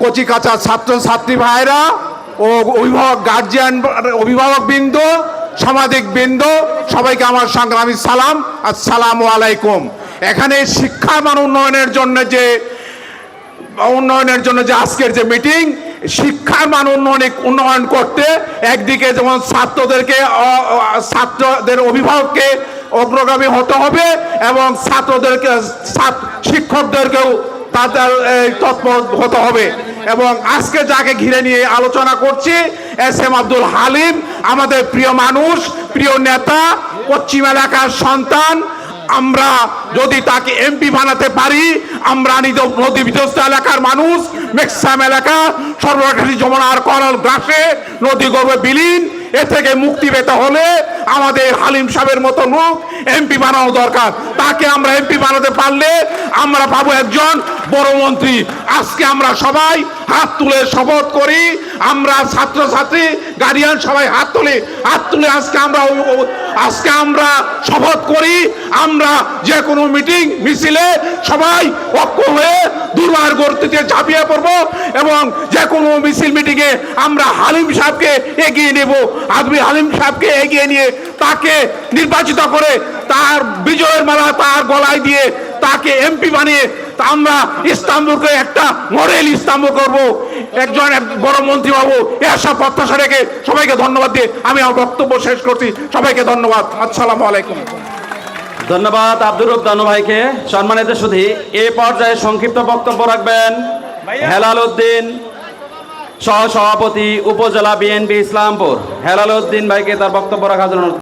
কচি কাঁচা ছাত্র ছাত্রী ভাইরা ও অভিভাবক গার্জিয়ান অভিভাবক বৃন্দ, সামাজিক বৃন্দ, সবাইকে আমার সংগ্রামী সালাম, আসসালামু আলাইকুম। এখানে শিক্ষা মান উন্নয়নের জন্য যে, উন্নয়নের জন্য যে আজকের যে মিটিং শিক্ষার মান উন্নয়ন উন্নয়ন করতে একদিকে যেমন ছাত্রদেরকে ছাত্রদের অভিভাবককে অগ্রগামী হতে হবে এবং ছাত্রদেরকে শিক্ষকদেরকেও তাদের তৎপর হতে হবে। এবং আজকে যাকে ঘিরে নিয়ে আলোচনা করছি, এস এম আব্দুল হালিম, আমাদের প্রিয় মানুষ, প্রিয় নেতা, পশ্চিম এলাকার সন্তান। আমরা যদি তাকে এমপি বানাতে পারি, আমরা নদী বিধ্বস্ত এলাকার মানুষ, মেক্সাম এলাকা সর্বঘাটি যমুনার করল গ্রাসে নদী গর্ভে বিলীন। এ থেকে মুক্তি পেতে হলে আমাদের হালিম সাহেবের মতো লোক এমপি বানানো দরকার। তাকে আমরা এমপি বানাতে পারলে আমরা পাবো একজন বড় মন্ত্রী। আজকে আমরা সবাই হাত তুলে শপথ করি, আমরা ছাত্রছাত্রী গার্ডিয়ান সবাই হাত তুলি। হাত তুলে আজকে আমরা আজকে আমরা শপথ করি, আমরা যে কোনো মিটিং মিছিলে সবাই ঐক্য হয়ে গর্তিতে ঝাঁপিয়ে পড়ব এবং যে কোনো মিছিল মিটিংয়ে আমরা হালিম সাহেবকে এগিয়ে নেব। আদমি হালিম সাহেবকে এগিয়ে নিয়ে তাকে নির্বাচিত করে তার বিজয়ের মালা তার গলায় দিয়ে তাকে এমপি বানিয়ে আমরা ইস্তাম্বুলকে একটা মডেল ইস্তাম্বুল করব। একজন এক বড় মন্ত্রী বাবু এসব প্রত্যাশা রেখে সবাইকে ধন্যবাদ দিয়ে আমি আমার বক্তব্য শেষ করছি। সবাইকে ধন্যবাদ। আসসালামু আলাইকুম। ধন্যবাদ আব্দুর রব্দানু ভাইকে। সম্মানিত সুধি এ পর্যায়ে সংক্ষিপ্ত বক্তব্য রাখবেন হেলাল উদ্দিন সহ সভাপতি উপজেলা বিএনপি ইসলামপুর। হেলাল উদ্দিন ভাইকে তার বক্তব্য রাখার জন্য